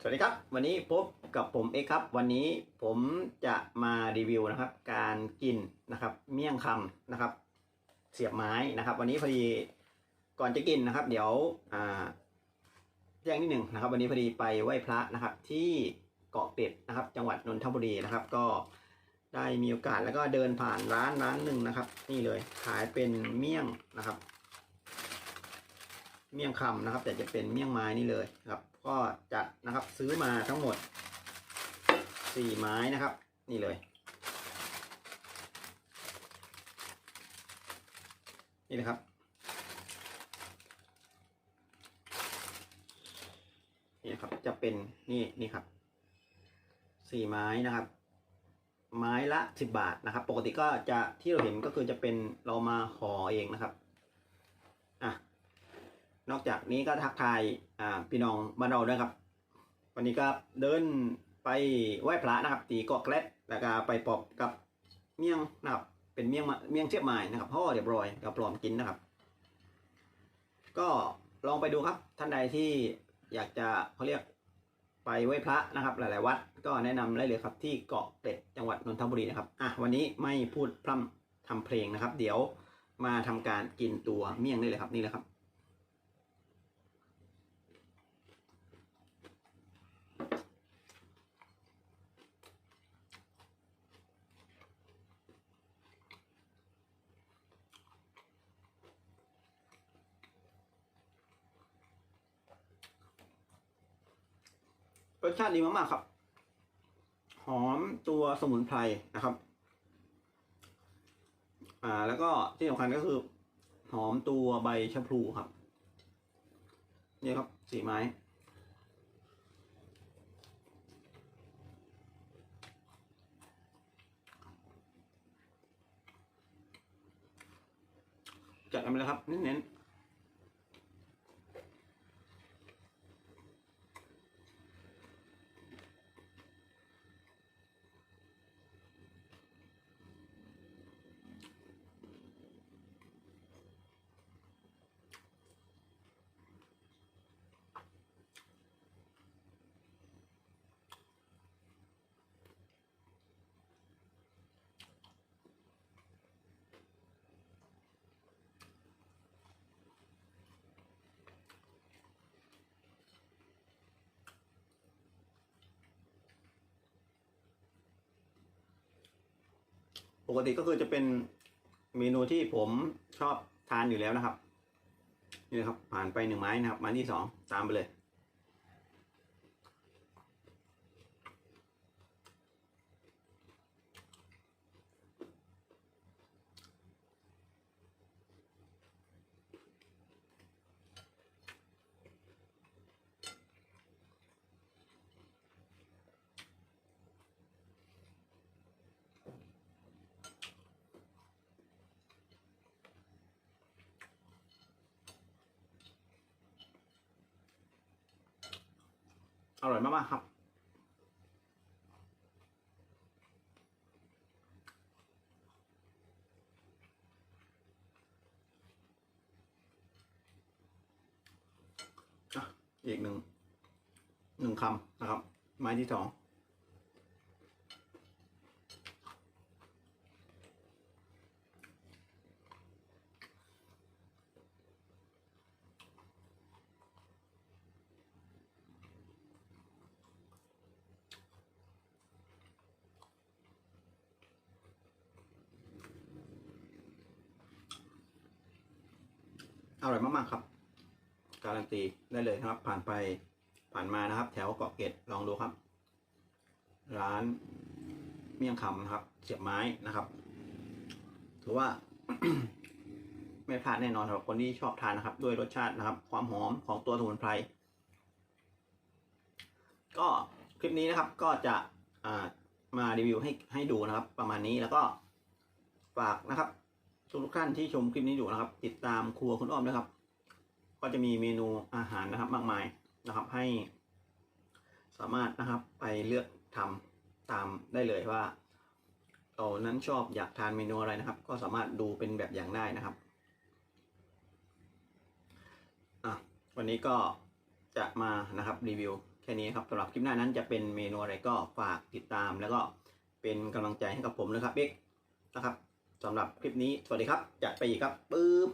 สวัสดีครับ วันนี้พบกับผมเอกครับ วันนี้ผมจะมารีวิวนะครับ การกินนะครับ เมี่ยงคำนะครับ เสียบไม้นะครับ วันนี้พอดีก่อนจะกินนะครับ เดี๋ยวอ่าแจ้งนิดหนึ่งนะครับ วันนี้พอดีไปไหว้พระนะครับ ที่เกาะเป็ดนะครับ จังหวัดนนทบุรีนะครับ ก็ได้มีโอกาสแล้วก็เดินผ่านร้านร้านหนึ่งนะครับ นี่เลยขายเป็นเมี่ยงนะครับ เมี่ยงคำนะครับ แต่จะเป็นเมี่ยงไม้นี่เลยครับ ก็จัดนะครับซื้อมาทั้งหมดสี่ไม้นะครับ นี่เลย นี่นะครับนี่นะครับจะเป็นนี่นี่ครับสี่ไม้นะครับ ไม้ละสิบบาทนะครับ ปกติก็จะที่เราเห็นก็คือจะเป็นเรามาห่อเองนะครับ นอกจากนี้ก็ทักทายอ่าพี่น้องบ้านเราด้วยครับ วันนี้ก็เดินไปไหว้พระนะครับ ตีเกาะแกลดแล้วก็ไปปอบกับเมี่ยงนะครับ เป็นเมี่ยงเมี่ยงเชียบไม้นะครับพ่อเรียบร้อยกับปลอมกินนะครับ ก็ลองไปดูครับท่านใดที่อยากจะเขาเรียกไปไหว้พระนะครับ หลาย ๆ วัดก็แนะนำได้เลยครับที่เกาะเป็ดจังหวัดนนทบุรีนะครับอะวันนี้ไม่พูดพร่ำทำเพลงนะครับ เดี๋ยวมาทำการกินตัวเมี่ยงได้เลยครับนี่แหละครับ รสชาติดีมากๆครับ หอมตัวสมุนไพรนะครับ อ่า แล้วก็ที่สำคัญก็คือ หอมตัวใบชะพลูครับนี่ครับสีไม้จัดกันไปเลยครับเน้นๆ ปกติก็คือจะเป็นเมนูที่ผมชอบทานอยู่แล้วนะครับ นี่นะครับผ่านไปหนึ่งไม้นะครับไม้ที่สองตามไปเลย อร่อยมากๆครับอะอีกหนึ่งหนึ่งคำนะครับ ไม้ที่สอง ร่อยมากๆครับ การันตีได้เลยครับ ผ่านไปผ่านมานะครับ แถวเกาะเกร็ดลองดูครับ ร้านเมี่ยงคำนะครับ เสียบไม้นะครับ ถือว่า ไม่พลาดแน่นอนสำหรับคนที่ชอบทานนะครับ ด้วยรสชาตินะครับ ความหอมของตัวสมุนไพรก็คลิปนี้นะครับก็จะมารีวิวให้ให้ดูนะครับ ประมาณนี้แล้วก็ฝากนะครับ ทุกท่านที่ชมคลิปนี้อยู่นะครับ ติดตามครัวคุณอ้อมนะครับ ก็จะมีเมนูอาหารนะครับ มากมายนะครับ ให้ สามารถนะครับไปเลือกทำตามได้เลยว่าเรานั้นชอบอยากทานเมนูอะไรนะครับ ก็สามารถดูเป็นแบบอย่างได้นะครับวันนี้ก็จะมานะครับรีวิวแค่นี้ครับสำหรับคลิปหน้านั้นจะเป็นเมนูอะไรก็ฝากติดตาม แล้วก็เป็นกำลังใจให้กับผมนะครับเอ็กนะครับ สำหรับคลิปนี้ สวัสดีครับ จัดไปอีกครับปึ๊บ